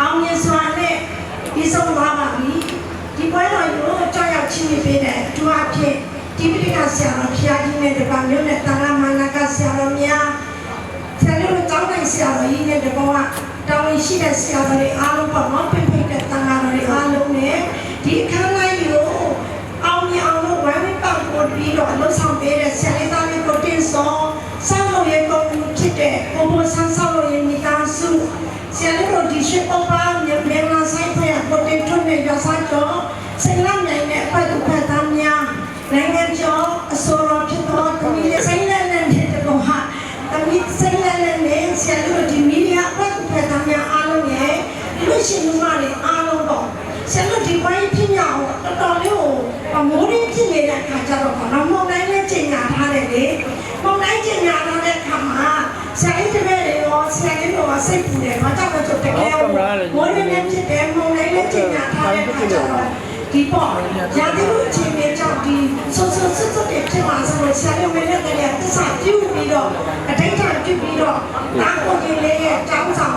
အောင်မြင်စွာနဲ့ပြီးဆုံးသွားပါပြီဒီပွဲတော်ကိုကြောက်ရောက်ချင်းပေးတဲ့သူအဖြစ်ဒီပိဋကဆရာတော်ဖျားကြီးနဲ့တပါမျိုးနဲ့တာရမဏကဆရာတော်များဆရာတို့တောင်းနိုင်ဆရာတော်ကြီးနဲ့တဘောကတောင်းဝင်ရှိတဲ့ဆရာတော်တွေအားလုံးပေါ့နော်ပြည့်ပြည့်တဲ့တန်ခါတော်တွေအားလုံးနဲ့ဒီအခမ်းအနားကိုအောင်မြင်အောင်လို့ဝိုင်းဝန်းပတ်ဖို့ပြီးတော့လှုပ်ဆောင်ပေးတဲ့ဆရာလေးသားလေးကိုတင်ဆောင်ဆောင်းလို့ရကုန်ဖြစ်တဲ့ဘုံဘဆန်းဆောင်းလို့ရမိသားစုဆရာလေးတို့ဒီရှိပေါ်ပါမြေမလာဆိုင်ဖက်ကိုတင်ထွန်းနေရစားတော့စိတ်လိုက်နိုင်တဲ့အပတ်တစ်ဖက်သားများနိုင်ငံကျော်အစိုးရဖြစ်တော့တမီးလေးဆိုင်လက်နဲ့တဲ့ဘောဟာ တမီးစိတ်လည်းလည်းနဲ့ဆရာတို့ဒီမီဒီယာဘက်ဖက်သားများအားလုံးရဲ့လူရှင်လူမတွေအားလုံးတော့ဆရာတို့ဒီဘိုင်းဖြစ်ညာဟောတော်တော်လေးကိုအမိုးရင်းဖြစ်နေတဲ့အခါကျတော့ဘာမှမဟုတ်တိုင်းလည်းချိန်ညာထားတယ်လေမဟုတ်တိုင်းချိန်ညာထားတဲ့အခါမှာဆရာကြီးတပည့်တွေရောဆရာကြီးတို့က စိတ်ပူတယ်ဘာကြောင့်လဲဆိုတကယ်မိုးရင်းလည်းဖြစ်တယ်မဟုတ်တိုင်းလည်းချိန်ညာထားတဲ့အခါကျတော့ဒီပေါ့ရာသီဥတုချိန်တွေကြောင့်ဒီဆိုဆိုစစ်စစ်တွေဖြစ်လာဆိုတော့ဆရာတို့မင်းနဲ့တည်းကသစ္စာပြုပြီးတော့အတိတ်ကပြုပြီးတော့တာကိုကြီးလေးရဲ့ကျောင်းဆောင်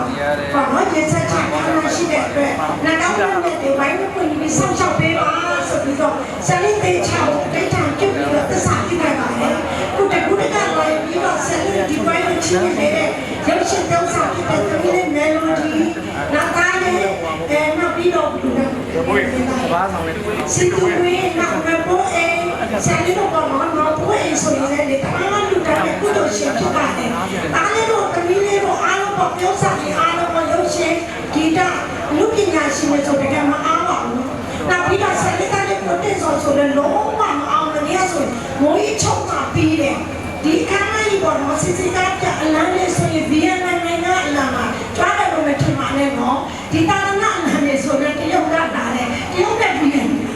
ဘာလို့ရေစက်ချခံရှိတဲ့အတွက်နောက်တော့လည်းဒီဘိုင်းကိုပြီးဆောက်ရှောက်ပေးပါဆိုပြီးတော့ဆရာလေးတေချာကိုအတိတ်ကပြုပြီးတော့သစ္စာပြုလိုက်ပါတယ်ခုတကူတကလည်းပြီးတော့ဆရာလေးဒီဘိုင်းကိုချင်းနေတဲ့ရုပ်ရှင်ကျောင်းဆောင်ဖြစ်တဲ့သမီးလေးမယ်လိုဒီနောက်သားလေးအဲနောက်ပြီးတော့ ဘာ ဆောင်လဲစီကူဝေးနောက်မပေါ်အေးဆရာလေးတို့ကတော့တော့ဘွေးဆိုရင်လည်းအားလုံးလူတိုင်းကုသိုလ်ရှင်ဖြစ်ပါတယ်။အားလေးတို့တမီးလေးတို့အားလုံးပေါ်ပြောစားပြီးအားလုံးပေါ်ရုပ်ရှင်ဂီတလူပညာရှင်တွေဆိုတကယ်မအားပါဘူး။နောက်ပြီးတော့ဆရာလေးကလည်းကိုတင်ဆော်ဆိုလည်းလုံးဝမအောင်မနေရဆိုမိုးကြီးချုပ်မှပြီးတယ်။ဒီကမ်းလေးပေါ်မှာစစ်စစ်ကပြအလန်းလေးဆိုရင်ဗီယက်နမ်နိုင်ငံအလံမှာတွားတယ်လို့မထင်ပါနဲ့နော်။ဒီတာရဏအလံလေးဆိုရင်တရုတ်ကလာတယ်တရုတ်နဲ့ဗီယက်နမ်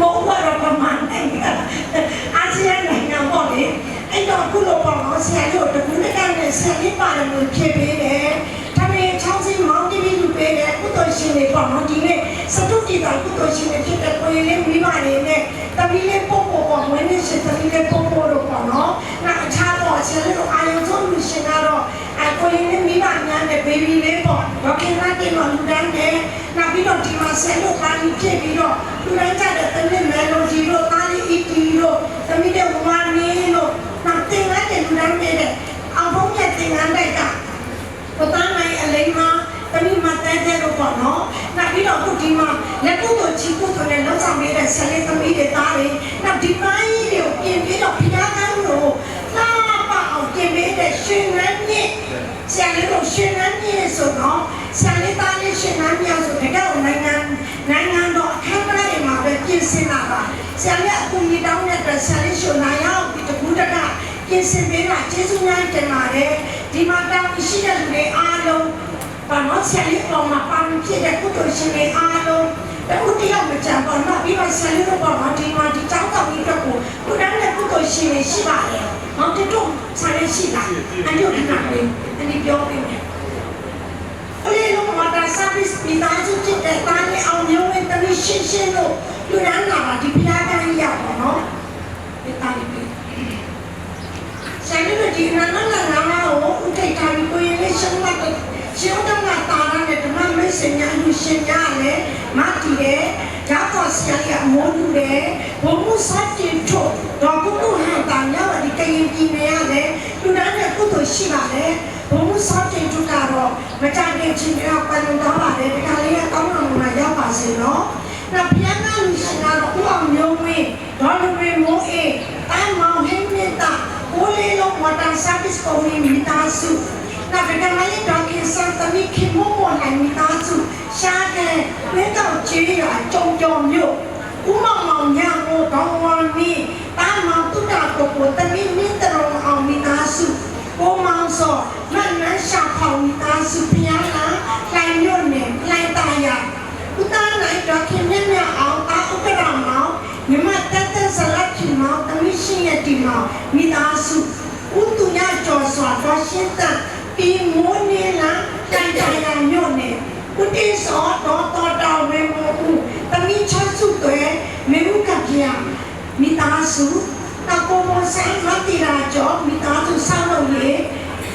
မဟုတ်တော့ပမာနိုင်ငံအာဆီယံနိုင်ငံပေါ့လေအဲ့တော့ခုလိုပေါ့နော် ဆရာတို့တကူးတကနဲ့ဆရာလေးပါတယ်လို့ဖြစ်ပေးတယ်ဒါပေမဲ့ချောင်းစီမောင်းတီးပြီးလူပေးတယ်ကုသိုလ်ရှင်တွေပေါ့နော်ဒီနေ့စတုတ္တိတာကုသိုလ်ရှင်တွေဖြစ်တဲ့ကိုရင်လေးမိဘတွေနဲ့တပီးလေးပို့ပို့ပေါ့ဝင်းနေရှင်တပီးလေးပို့ပို့လို့ပေါ့နော်နောက်အခြားတော့ဆရာတို့အာယုံဆုံးလူရှင်ကတော့အကိုရင်လေးမိဘများနဲ့ဘေဘီလေးပေါ့ဒေါခင်မတင်တော်လူတန်းနဲ့နောက်ပြီးတော့ဒီမှာဆယ်လို့ပါလိဖြစ်ပြီးတော့လူတိုင်းကြတဲ့တမင်မယ်လိုဂျီတို့တာလီအီတီတို့တမင်တဲ့ဝါနီတို့နောက်တင်လိုက်တဲ့လူတိုင်းနဲ့အောင်ဖုံးရဲ့တင်ငန်းတိုက်ကပတန်းနိုင်အလိမ္မာတမင်မတဲတဲ့တော့ပေါ့နော်နောက်ပြီး တော့အခုဒီမှာလက်ကုတ်တို့ချီကုတ်တို့နဲ့လောက်ဆောင်နေတဲ့ဆယ်လေးသမီးတွေသားတွေနောက်ဒီပိုင်းတွေကိုပြင်ပြီးတော့ဖျားကန်းတို့လာပါအောင်ပြင်ပြီးတဲ့ရှင်ရမ်းမြင့်ဆရာလေးတို့ရှင်ရမ်းမြင့်ဆိုတော့ဆရာလေးသားလေးရှင်ရမ်းမြင့်ဆိုတကယ်နိုင်ငံနိုင်ငံတော်အခမ်းအနားတွေမှာပဲပြင်ဆင်လာပါဆရာလေးအကူကြီးတောင်းတဲ့အတွက်ဆရာလေးရှင်နိုင်အောင်ဒီတကူတကပြင်ဆင်ပေးတာကျေးဇူးများတင်ပါတယ်ဒီမှာတောင်းရှိတဲ့လူတွေအားလုံးဘာလို့ဆရာလေးပေါ်မှာပါမ ဖြစ်တဲ့ကုသိုလ်ရှင်တွေအားလုံးတခုတယောက်မကြံပါတော့ပြီးတော့ဆရာလေးတို့ပေါ်မှာဒီမှာဒီတောင်းတောင်းပြီးတော့ကိုကုတန်းတဲ့ကုသိုလ်ရှင်တွေရှိပါတယ်။ဟောတတုဆရာလေးရှိလား။အညို့ဒီမှာလေအဒီပြောပေးမယ်။အဲ့လိုမှတာ service ပြီးသားစုဖြစ်တဲ့တားလေးအောင်မျိုးဝင်တမီးရှင်းရှင်းလို့လူရန်လာပါဒီဖျားကန်းရောက်ပါတော့။ဒီတားလေးဆရာလေးတို့ဒီနန်းနန်းနာနာကိုဥထိတ်ထားပြီးကိုရင်လေးရှင်းမှတ်ရှင်းတော့တာရတဲ့ဓ မ္မမင်းစင်ညာလူရှင်ညာလေမတီရဲ့ဓာတ်တော်ဆရာကြီးအမိုးလူတယ်ဘုံမှုစတင်ထုတ်တော့ကုကုဟန်တာညဝဒီကရင်ပြည်နေရတယ်လူတိုင်းနဲ့ကုသိုလ်ရှိပါတယ်ဘုံမှုစတင်ထုတ်တာတော့မကြခင်ချင်းကပန်တော်ပါတယ်ဒီကလေးကကောင်းအောင်လာရောက်ပါစေနော်နောက်ပြန်ကလူရှင်ကတော့ဥအောင်မျိုးဝင်းဒေါ်လူဝင်းမိုးအေးတမ်းမောင်ဟင်းမြင့်တာကိုလေးလုံးဝတန် service ကိုမိသားစု 那这个买一张给上等你去摸摸来你打住，下个月到几月中中六，五毛毛两我当完你，大毛都打过过，等你你得了好你打数，我毛说慢慢下跑你打数，不要啦，来六年来大呀，不打来着天天要熬打五个大毛，你们等等是来皮毛，等你新的地毛，你打数。我都要叫耍到现在。 ဒီမိုးနေလားကြံကြံရညွန့်နေကုတိစောတော်တော်တော်ဝေမောဘူးတမိချွတ်စုတွေမေမှုကပြာမိသားစုတကောမဆိုင်မတိရာကြောမိသားစုဆောင်းလို့လေ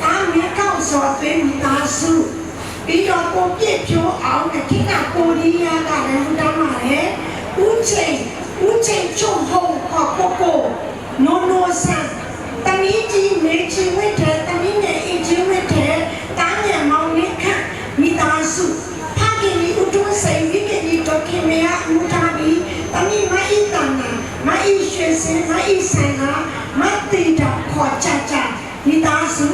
တာမြေကောက်စောသွေးမိသားစုပြီးတော့ကိုပြည့်ဖြိုးအောင်အခိကကိုရီးယားကလည်းဟူတောင်းပါလေဦးချိန်ဦးချိန်ချုံဟုံခေါ်ကိုကိုနိုနိုဆန်တမိကြီးမေချီဝိထတမိ စင်မအီဆန်နာမတိတာခေါ်ချချမိသားစု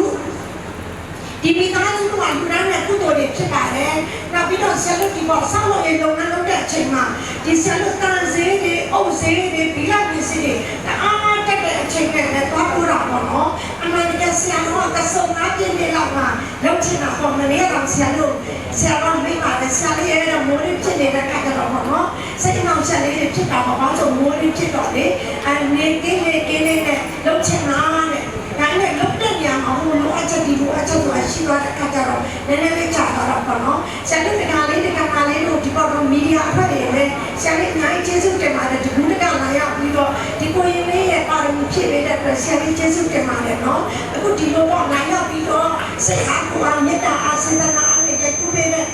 ဒီမိသားစုကလူတိုင်းနဲ့ကုသိုလ်တွေဖြစ်ပါတယ်။နောက်ပြီးတော့ဆယ်လို့ဒီပေါ်ဆောက်လို့ရေလုံနှလုံးတဲ့အချိန်မှာဒီဆယ်လို့တန်စေးတွေအုပ်စေးတွေပြီးလာပစ္စည်းတွေတအားတက်တဲ့အချိန်နဲ့လည်းသွားပို့တာပေါ့နော်။အမှန်တကယ်ဆရာတော်ကစုံနာပြည့်နေလောက်မှလုံ ချင်တာပေါ့မနေ့ကတော့ဆရာတို့ဆရာတော်မိပါတယ်ဆရာလေးရဲ့မိုးလေးဖြစ်နေတဲ့ခါကြတော့ပေါ့နော်။စိတ်နှောင့်ယှက်လေးတွေဖြစ်တာပေါ့ဘာလို့မိုးလေးဖြစ်တော့လေအနေကင်းလေးကင်းလေးနဲ့လုံချင်တာတဲ့။ဒါနဲ့လုံတဲ့ညမှာဟိုလိုအပ်ချက်ဒီလိုအပ်ချက်ဆိုတာရှိသွားတဲ့အခါကျတော့နည်းနည်းလေးကြာတော့တော့ပေါ့နော်။ဆရာတို့ကလေးတကမာလေးတို့ဒီပေါ်တော့မီဒီယာအဖွဲ့တွေလည်းဆရာလေးအများကြီးကျေးဇူးတင်ပါတယ်ဒီကူတကလာရောက်ပြီးတော့ဒီကိုရင်လေးရဲ့ပါရမီ ဖြည့်ပေးတဲ့အတွက်ဆရာလေးကျေးဇူးတင်ပါတယ်နော်။အခုဒီလိုတော့လာရောက်ပြီးတော့စိတ်အားကိုယ်မေတ္တာအာစေတနာအမြဲတမ်းပေးတဲ့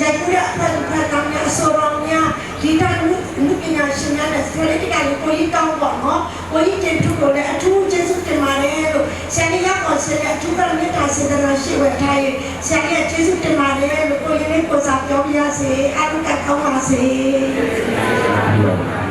ရိုက်ကူရအဖက်ဖက်ကောင်းများဆိုတော်များဒီတိုင်းလူပညာရှင်များနဲ့စရိတ်ကလေးကိုကြီးတောင်းပေါ့နော်။ကိုကြီးတင်ထုကိုလည်းအထူးကျေးဇူးတင်ပါတယ်လို့ဆရာလေးရောက်တော့ဆရာအထူးကမေတ္တာစေတနာရှိဝတ်ထားရင်ဆရာလေးကျေးဇူးတင်ပါတယ်လို့ကိုရင်လေးကိုစားပြောပြရစေအရုကကောင်းပါစေ။